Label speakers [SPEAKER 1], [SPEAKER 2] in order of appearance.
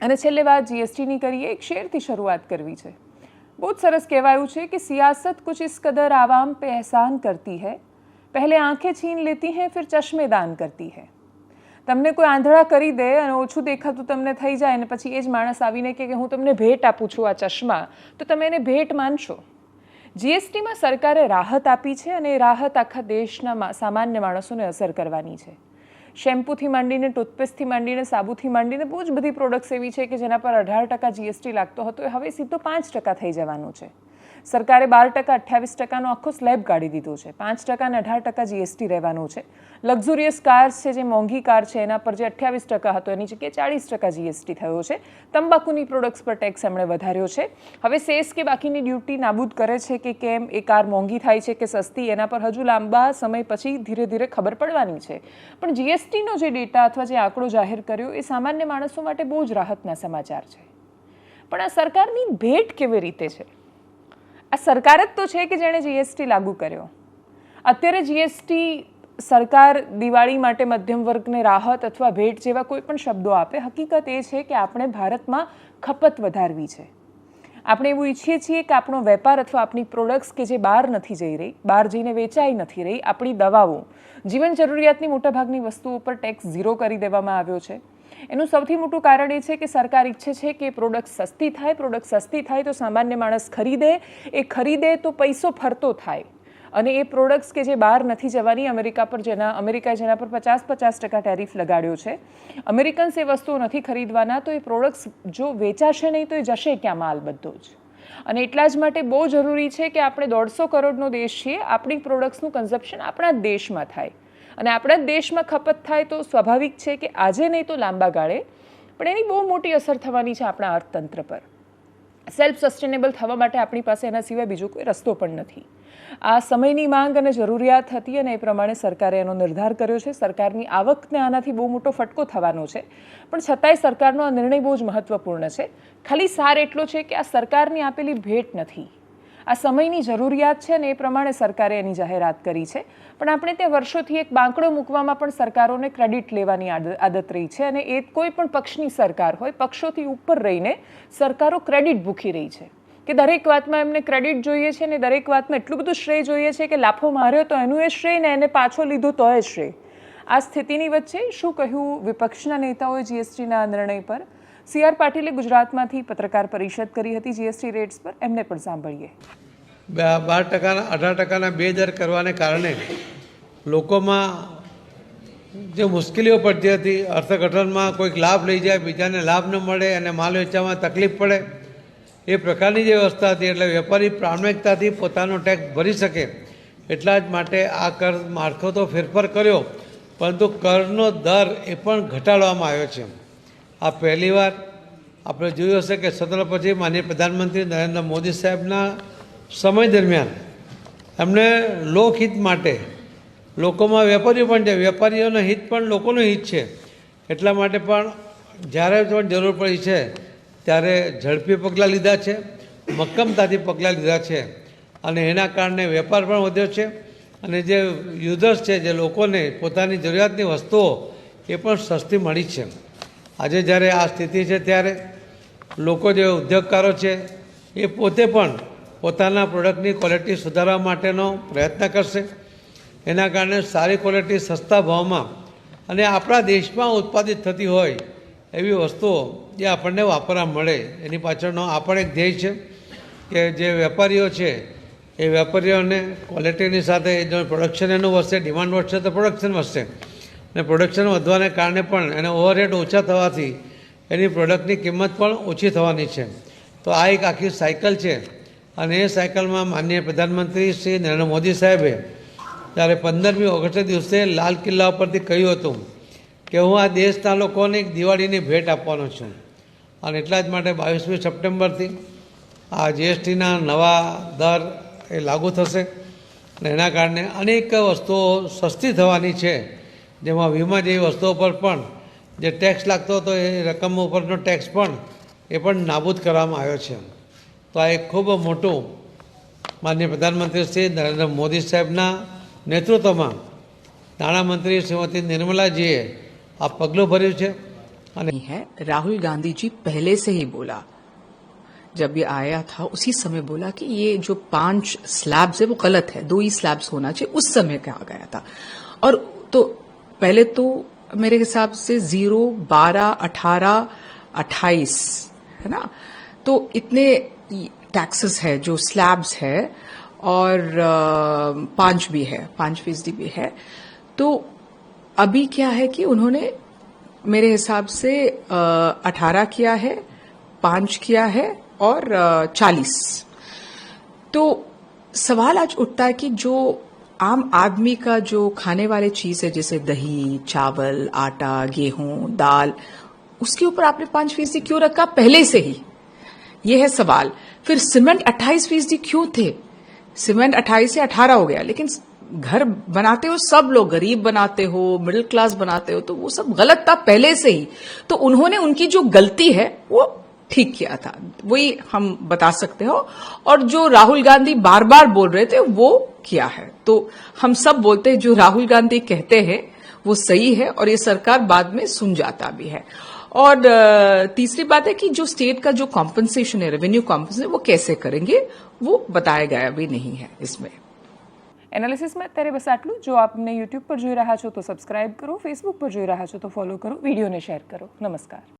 [SPEAKER 1] અને છેલ્લે વાત જીએસટીની કરીએ, એક શેરથી શરૂઆત કરવી છે. બહુ જ સરસ કહેવાયું છે કે સિયાસત કુછ ઇસ કદર આવામ પે એહસાન કરતી હૈ. પહેલે આંખે છીન લેતી હૈ, ફિર ચશ્મે દાન કરતી હૈ. તમને કોઈ આંધળા કરી દે અને ઓછું દેખાતું તમને થઈ જાય ને પછી એ જ માણસ આવીને કે હું તમને ભેટ આપું છું આ ચશ્મા. તો તમે એને ભેટ માનશો. જીએસટીમાં સરકારે રાહત આપી છે અને એ રાહત આખા દેશના સામાન્ય માણસોને અસર કરવાની છે. શેમ્પૂથી માંડીને ટૂથપેસ્ટથી માંડીને સાબુથી માંડીને બહુ જ બધી પ્રોડક્ટ્સ એવી છે કે જેના પર અઢાર ટકા જીએસટી લાગતો હતો. એ હવે સીધો પાંચ ટકા થઈ જવાનું છે. સરકારે બાર ટકા, અઠ્યાવીસ ટકાનો આખો સ્લેબ કાઢી દીધો છે. પાંચ ટકા અને અઢાર ટકા જીએસટી રહેવાનું છે. લક્ઝુરિયસ કાર છે, જે મોંઘી કાર છે, એના પર જે અઠ્યાવીસ ટકા હતો, એની જગ્યાએ ચાળીસ ટકા જીએસટી થયો છે. તંબાકુની પ્રોડક્ટ્સ પર ટેક્સ એમણે વધાર્યો છે. હવે સેસ કે બાકીની ડ્યુટી નાબૂદ કરે છે કે કેમ એ કાર મોંઘી થાય છે કે સસ્તી, એના પર હજુ લાંબા સમય પછી ધીરે ધીરે ખબર પડવાની છે. પણ જીએસટીનો જે ડેટા અથવા જે આંકડો જાહેર કર્યો એ સામાન્ય માણસો માટે બહુ જ રાહતના સમાચાર છે. પણ આ સરકારની ભેટ કેવી રીતે છે? આ સરકાર જ તો છે કે જેણે જીએસટી લાગુ કર્યો. અત્યારે જીએસટી સરકાર દિવાળી માટે મધ્યમ વર્ગને રાહત અથવા ભેટ જેવા કોઈ પણ શબ્દો આપે, હકીકત એ છે કે આપણે ભારતમાં ખપત વધારવી છે. આપણે એવું ઈચ્છીએ છીએ કે આપણો વેપાર અથવા આપણી પ્રોડક્ટ્સ કે જે બહાર નથી જઈ રહી, બહાર જઈને વેચાઈ નથી રહી, આપણી દવાઓ, જીવન જરૂરિયાતની મોટાભાગની વસ્તુઓ પર ટેક્સ ઝીરો કરી દેવામાં આવ્યો છે. એનું સૌથી મોટું કારણ એ છે કે સરકાર ઈચ્છે છે કે પ્રોડક્ટ સસ્તી થાય, પ્રોડક્ટ સસ્તી થાય તો સામાન્ય માણસ ખરીદે. એ ખરીદે તો પૈસો ફરતો થાય. અને એ પ્રોડક્ટ્સ કે જે બહાર નથી જવાની, અમેરિકા પર જેના, અમેરિકાએ જેના પર પચાસ પચાસ ટકા ટેરિફ લગાડ્યો છે. અમેરિકન્સ એ વસ્તુઓ નથી ખરીદવાના તો એ પ્રોડક્ટ્સ જો વેચાશે નહીં તો એ જશે ક્યાં માલ બધો જ. અને એટલા જ માટે બહુ જરૂરી છે કે આપણે દોઢસો કરોડનો દેશ છીએ. આપણી પ્રોડક્ટ્સનું કન્ઝપ્શન આપણા જ દેશમાં થાય. અને આપણા દેશમાં ખપત થાય તો સ્વાભાવિક છે કે આજે નહીં તો લાંબા ગાળે. પણ એની બહુ મોટી અસર થવાની છે આપણા અર્થતંત્ર પર. સેલ્ફ સસ્ટેનેબલ થવા માટે આપણી પાસે એના સિવાય બીજો કોઈ રસ્તો પણ નથી. આ સમયની માંગ અને જરૂરિયાત હતી અને એ પ્રમાણે સરકારે એનો નિર્ધાર કર્યો છે. સરકારની આવકને આનાથી બહુ મોટો ફટકો થવાનો છે. પણ છતાંય સરકારનો આ નિર્ણય બહુ જ મહત્વપૂર્ણ છે. ખાલી સાર એટલો છે કે આ સરકારની આપેલી ભેટ નથી. આ સમયની જરૂરિયાત છે અને એ પ્રમાણે સરકારે એની જાહેરાત કરી છે. પણ આપણે ત્યાં વર્ષોથી એક બાંકડો મૂકવામાં પણ સરકારોને ક્રેડિટ લેવાની આદ- આદત રહી છે અને એ કોઈ પણ પક્ષની સરકાર હોય, પક્ષોથી ઉપર રહીને સરકારો ક્રેડિટ ભૂખી રહી છે. કે દરેક વાતમાં એમને ક્રેડિટ જોઈએ છે ને દરેક વાતમાં એટલું બધું શ્રેય જોઈએ છે કે લાફો માર્યો તો એનું એ શ્રેય ને એને પાછો લીધો તો એ શ્રેય. આ સ્થિતિની વચ્ચે શું કહ્યું વિપક્ષના નેતાઓએ જીએસટીના નિર્ણય પર? સી આર પાટીલે ગુજરાતમાંથી પત્રકાર પરિષદ કરી હતી જીએસટી રેટ્સ પર. એમને પણ સાંભળીએ.
[SPEAKER 2] બાર ટકાના, અઢાર ટકાના બે દર કરવાને કારણે લોકોમાં જે મુશ્કેલીઓ પડતી હતી, અર્થઘટનમાં કોઈક લાભ લઈ જાય, બીજાને લાભ ન મળે અને માલ વેચવામાં તકલીફ પડે, એ પ્રકારની જે વ્યવસ્થા હતી એટલે વેપારી પ્રામાણિકતાથી પોતાનો ટેક્સ ભરી શકે એટલા જ માટે આ કર માળખો તો ફેરફાર કર્યો. પરંતુ કરનો દર એ પણ ઘટાડવામાં આવ્યો છે. આ પહેલીવાર આપણે જોયું હશે કે સત્ર પછી માનીય પ્રધાનમંત્રી નરેન્દ્ર મોદી સાહેબના સમય દરમિયાન એમણે લોકહિત માટે લોકોમાં વેપારીઓ પણ છે. વેપારીઓનું હિત પણ લોકોનું હિત છે. એટલા માટે પણ જ્યારે પણ જરૂર પડી છે, ત્યારે ઝડપી પગલાં લીધા છે, મક્કમતાથી પગલાં લીધા છે. અને એના કારણે વેપાર પણ વધ્યો છે. અને જે યુઝર્સ છે, જે લોકોને પોતાની જરૂરિયાતની વસ્તુઓ એ પણ સસ્તી મળી છે. આજે જ્યારે આ સ્થિતિ છે ત્યારે લોકો જે ઉદ્યોગકારો છે, એ પોતે પણ પોતાના પ્રોડક્ટની ક્વોલિટી સુધારવા માટેનો પ્રયત્ન કરશે. એના કારણે સારી ક્વોલિટી, સસ્તા ભાવમાં અને આપણા દેશમાં ઉત્પાદિત થતી હોય એવી વસ્તુઓ જે આપણને વાપરવા મળે. એની પાછળનો આ પણ એક ધ્યેય છે કે જે વેપારીઓ છે, એ વેપારીઓને ક્વોલિટીની સાથે જો પ્રોડક્શન એનું વધશે ડિમાન્ડ વધશે તો પ્રોડક્શન વધશે. અને પ્રોડક્શન વધવાને કારણે પણ એને ઓવરહેડ ઓછા થવાથી એની પ્રોડક્ટની કિંમત પણ ઓછી થવાની છે. તો આ એક આખી સાયકલ છે. અને એ સાયકલમાં માનનીય પ્રધાનમંત્રી શ્રી નરેન્દ્ર મોદી સાહેબે જ્યારે પંદરમી ઓગસ્ટે દિવસે લાલ કિલ્લા ઉપરથી કહ્યું હતું કે હું આ દેશના લોકોને એક દિવાળીની ભેટ આપવાનો છું. અને એટલા જ માટે બાવીસમી સપ્ટેમ્બરથી આ જીએસટીના નવા દર એ લાગુ થશે. અને એના કારણે અનેક વસ્તુઓ સસ્તી થવાની છે. જેમાં વીમા જેવી વસ્તુઓ પર પણ જે ટેક્સ લાગતો હતો એ રકમ ઉપરનો ટેક્સ પણ એ પણ નાબૂદ કરવામાં આવ્યો છે તો આ એક ખૂબ મોટું માનનીય પ્રધાનમંત્રી શ્રી નરેન્દ્ર મોદી સાહેબના નેતૃત્વમાં નાણામંત્રી શ્રીમતી નિર્મલાજીએ આ પગલું ભર્યું છે અને
[SPEAKER 3] नहीं है राहुल गांधी जी पहले से ही बोला जब ये आया था उसी समय बोला कि ये जो पांच स्लैब्स है वो गलत है दो ही स्लैब्स होना चाहिए उस समय कहा गया था और तो पहले तो मेरे हिसाब से ज़ीरो, बारह, अठारह, अट्ठाईस, है ना? तो इतने टैक्सेस है, जो स्लैब्स है, और पाँच भी है, पाँच फ़ीसदी भी है। तो अभी क्या है कि उन्होंने मेरे हिसाब से अठारह किया है, पाँच किया है, और चालीस। तो सवाल आज उठता है कि जो आम आदमी का जो खाने वाले चीज़ है, जैसे दही, चावल, आटा, गेहूँ, दाल, उसके ऊपर आपने पाँच फ़ीसदी क्यों रखा? पहले से ही। ये है सवाल। फिर सीमेंट 28 फ़ीसदी क्यों थे? सीमेंट 28 से 18 हो गया, लेकिन घर बनाते हो, सब लोग गरीब बनाते हो, मिडिल क्लास बनाते हो तो वो सब गलत था पहले से ही। तो उन्होंने उनकी जो गलती है, वो ठीक किया था वही हम बता सकते हो और जो राहुल गांधी बार बार बोल रहे थे वो किया है तो हम सब बोलते हैं जो राहुल गांधी कहते हैं वो सही है और ये सरकार बाद में सुन जाता भी है और अ, तीसरी बात है कि जो स्टेट का जो कॉम्पनसेशन है रेवेन्यू कॉम्पनसेशन वो कैसे करेंगे वो बताया गया भी नहीं है इसमें
[SPEAKER 1] એનાલિસિસમાં અત્યારે બસ આટલું જો આપને યુટ્યુબ પર જોઈ રહ્યા છો તો સબસ્ક્રાઇબ કરો ફેસબુક પર જોઈ રહ્યા છો તો ફોલો કરો વિડીયોને શેર કરો નમસ્કાર